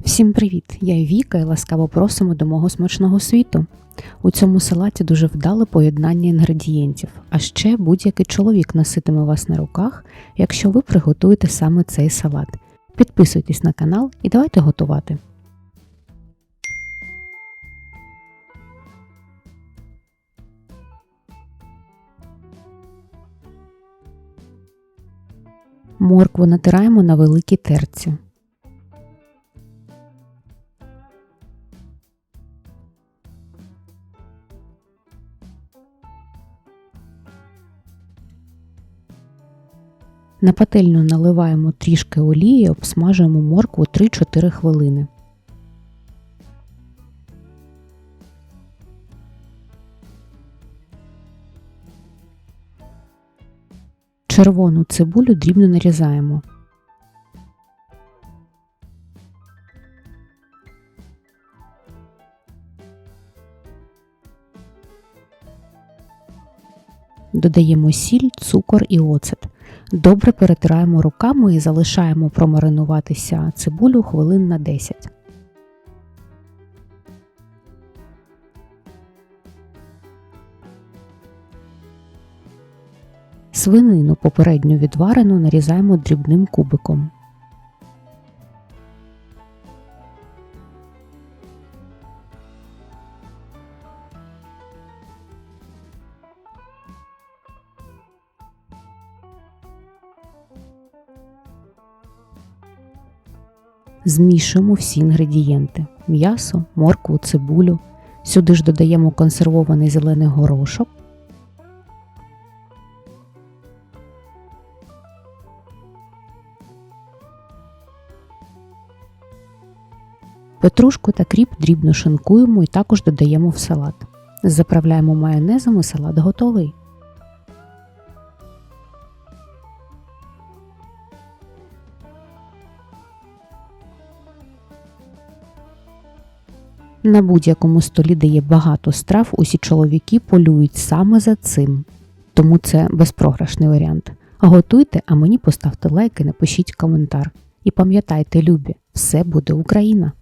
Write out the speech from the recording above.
Всім привіт! Я Віка і ласкаво просимо до мого смачного світу. У цьому салаті дуже вдале поєднання інгредієнтів, а ще будь-який чоловік носитиме вас на руках, якщо ви приготуєте саме цей салат. Підписуйтесь на канал і давайте готувати. Моркву натираємо на великій терці. На пательню наливаємо трішки олії, обсмажуємо моркву 3-4 хвилини. Червону цибулю дрібно нарізаємо. Додаємо сіль, цукор і оцет. Добре перетираємо руками і залишаємо промаринуватися цибулю хвилин на 10. Свинину попередньо відварену нарізаємо дрібним кубиком. Змішуємо всі інгредієнти: м'ясо, моркву, цибулю. Сюди ж додаємо консервований зелений горошок. Петрушку та кріп дрібно шинкуємо і також додаємо в салат. Заправляємо майонезом і салат готовий. На будь-якому столі, де є багато страв, усі чоловіки полюють саме за цим. Тому це безпрограшний варіант. Готуйте, а мені поставте лайк і напишіть коментар. І пам'ятайте, любі, все буде Україна!